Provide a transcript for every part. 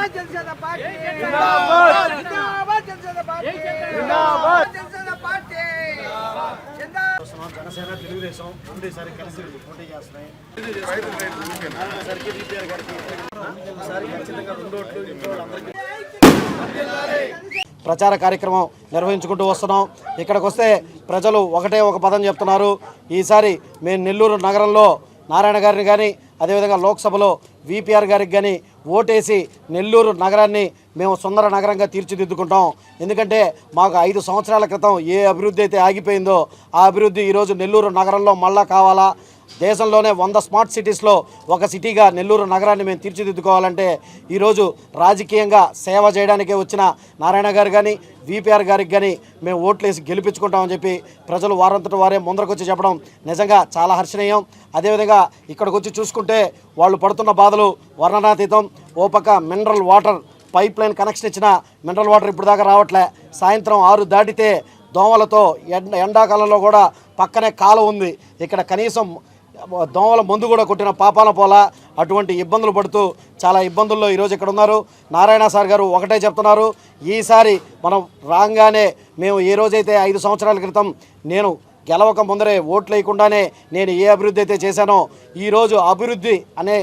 జిందాబాద్ Janasena party. జిందాబాద్. జిందాబాద్ Janasena party. జిందాబాద్ జనసేన పార్టీ. జిందాబాద్. చేస్తున్నాం. జనసేన తెలుగుదేశం కలిసి పోటీ చేస్తున్నాయి. ప్రచార కార్యక్రమం నిర్వహించుకుంటూ వస్తున్నాం. ఇక్కడికి వస్తే ప్రజలు ఒకటే ఒక పదం చెప్తున్నారు. ఈసారి మేము నెల్లూరు నగరంలో నారాయణ గారిని కానీ అదేవిధంగా లోక్సభలో విపిఆర్ గారికి కానీ ఓటేసి నెల్లూరు నగరాన్ని మేము సుందర నగరంగా తీర్చిదిద్దుకుంటాం. ఎందుకంటే మాకు ఐదు సంవత్సరాల క్రితం ఏ అభివృద్ధి అయితే ఆగిపోయిందో ఆ అభివృద్ధి ఈరోజు నెల్లూరు నగరంలో మళ్ళా కావాలా? దేశంలోనే వంద స్మార్ట్ సిటీస్లో ఒక సిటీగా నెల్లూరు నగరాన్ని మేము తీర్చిదిద్దుకోవాలంటే ఈరోజు రాజకీయంగా సేవ చేయడానికే వచ్చిన నారాయణ గారు కానీ విపిఆర్ గారికి కానీ మేము ఓట్లేసి గెలిపించుకుంటామని చెప్పి ప్రజలు వారంతట వారే ముందరకొచ్చి చెప్పడం నిజంగా చాలా హర్షణీయం. అదేవిధంగా ఇక్కడికి వచ్చి చూసుకుంటే వాళ్ళు పడుతున్న బాధలు వర్ణనాతీతం. ఓ పక్క mineral water pipe line connection ఇచ్చిన మినరల్ వాటర్ ఇప్పుడు దాకా రావట్లే. సాయంత్రం ఆరు దాటితే దోమలతో ఎండ ఎండాకాలంలో కూడా పక్కనే కాలం ఉంది. ఇక్కడ కనీసం దోమల మందు కూడా కొట్టిన పాపాల పోల అటువంటి ఇబ్బందులు పడుతూ చాలా ఇబ్బందుల్లో ఈరోజు ఇక్కడ ఉన్నారు. నారాయణ సార్ గారు ఒకటే చెప్తున్నారు. ఈసారి మనం రాగానే మేము ఏ రోజైతే ఐదు సంవత్సరాల క్రితం నేను గెలవక ముందరే ఓట్లు వేయకుండానే నేను ఏ అభివృద్ధి అయితే చేశానో ఈరోజు అభివృద్ధి అనే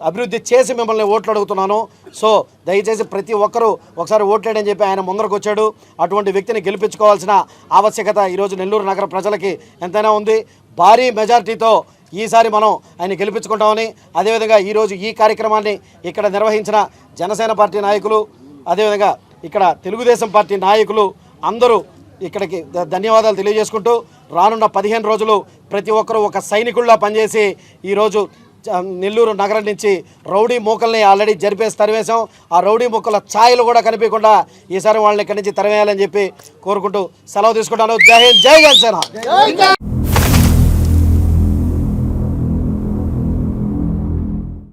అభివృద్ధి చేసి మిమ్మల్ని ఓట్లు అడుగుతున్నాను. సో దయచేసి ప్రతి ఒక్కరూ ఒకసారి ఓట్లేడని చెప్పి ఆయన ముందరకు వచ్చాడు. అటువంటి వ్యక్తిని గెలిపించుకోవాల్సిన ఆవశ్యకత ఈరోజు నెల్లూరు నగర ప్రజలకి ఎంతైనా ఉంది. భారీ మెజార్టీతో ఈసారి మనం ఆయన గెలిపించుకుంటామని అదేవిధంగా ఈరోజు ఈ కార్యక్రమాన్ని ఇక్కడ నిర్వహించిన జనసేన పార్టీ నాయకులు అదేవిధంగా ఇక్కడ తెలుగుదేశం పార్టీ నాయకులు అందరూ ఇక్కడికి ధన్యవాదాలు తెలియజేసుకుంటూ రానున్న పదిహేను రోజులు ప్రతి ఒక్కరూ ఒక సైనికుల్లా పనిచేసి ఈరోజు నెల్లూరు నగరం నుంచి రౌడీ మూకల్ని ఆల్రెడీ జరిపేసి తరివేశాం ఆ రౌడీ మూకల ఛాయలు కూడా కనిపించకుండా ఈసారి వాళ్ళని ఇక్కడి నుంచి తరివేయాలని చెప్పి కోరుకుంటూ సెలవు తీసుకుంటాను. జై హింద్ జై జనసేన!